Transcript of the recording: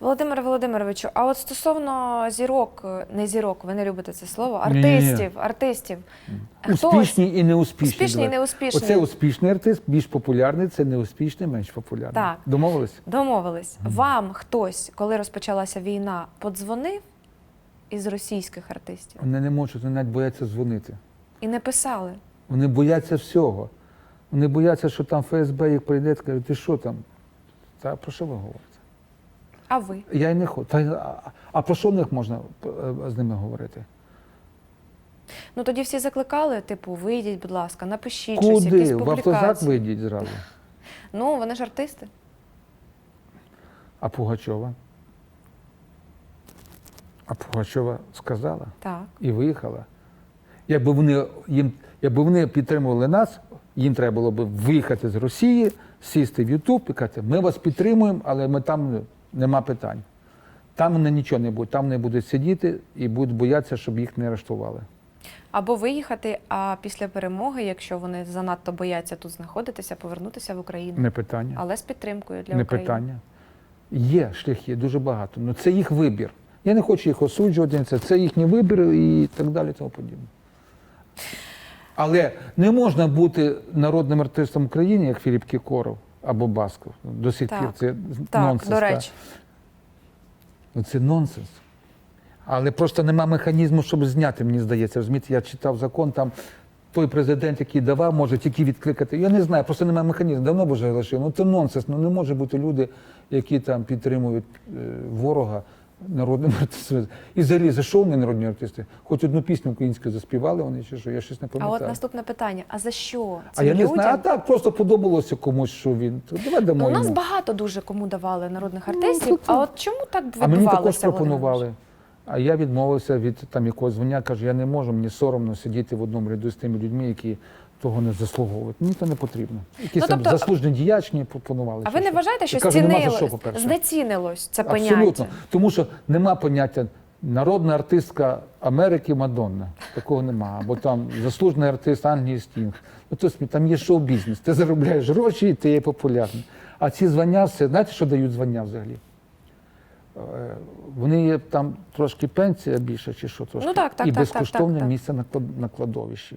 Володимире Володимировичу, а от стосовно зірок, е, не зірок, ви не любите це слово, Ні-ні-ні. артистів, артистів. Хто Успішні і неуспішні. Успішні і давай. неуспішні. Оце успішний артист, більш популярний, це неуспішний, менш популярний. Так. Домовились? домовились? Вам хтось, коли розпочалася війна, подзвонив із російських артистів Вони не можуть, вони навіть бояться дзвонити. і не писали? Вони бояться всього. Вони бояться, що там ФСБ їх прийде і каже, ти що там? Та про що ви говорите? А ви? Я й не хочу. Та, а, а про що в них можна е, з ними говорити? Ну тоді всі закликали, типу, вийдіть, будь ласка, напишіть щось, якісь Куди? В автозак публікації. вийдіть зразу. Ну, вони ж артисти. А Пугачова? А Пугачова сказала Так. і виїхала. Якби вони, їм, якби вони підтримували нас, їм треба було б виїхати з Росії, сісти в Ютуб і казати, ми вас підтримуємо, але ми там нема питань. Там вони нічого не будуть, там вони будуть сидіти і будуть боятися, щоб їх не арештували. Або виїхати, а після перемоги, якщо вони занадто бояться тут знаходитися, повернутися в Україну. Не питання. Але з підтримкою для не України. питання. Є шляхи, дуже багато. Ну це їх вибір. Я не хочу їх осуджувати, це, це їхній вибір і так далі, тому подібне. Але не можна бути народним артистом України, як Філіп Кікоров або Басков. До сих пір це Так, нонсенс. до речі. Ну, Це нонсенс. Але просто нема механізму, щоб зняти, мені здається. Розумієте, я читав закон, там той президент, який давав, може тільки відкликати. Я не знаю, просто немає механізму. Давно б вже лишив. Ну це нонсенс. Ну не може бути люди, які там підтримують е, ворога народним артистом. І взагалі, за що вони народні артисти? Хоч одну пісню українську заспівали вони чи що, я щось не А от наступне питання: а за що? А я я не знаю, а так просто подобалося комусь, що він. То Давай дамо Ну, у нас йому. багато дуже кому давали народних Ну, артистів. тут- а от чому так А мені відбувалося? також пропонували. А я відмовився від там якогось звання, кажу, я не можу, мені соромно сидіти в одному ряду з тими людьми, які того не заслуговують. Мені це не потрібно. Якісь Ну, там тобто- заслужені діячні пропонували. А ви не вважаєте, що кажу, нема що, знецінилось це Абсолютно. поняття? Тому що нема поняття народна артистка Америки Мадонна. Такого нема. Або там заслужений артист Англії Стінг. Ну, тобто, там є шоу-бізнес. Ти заробляєш гроші і ти є популярний. А ці звання, все, знаєте, що дають звання взагалі? Е, Вони є там трошки пенсія більша, чи що трошки, Ну так, так, і так, безкоштовне так, так. місце на клад- на кладовищі.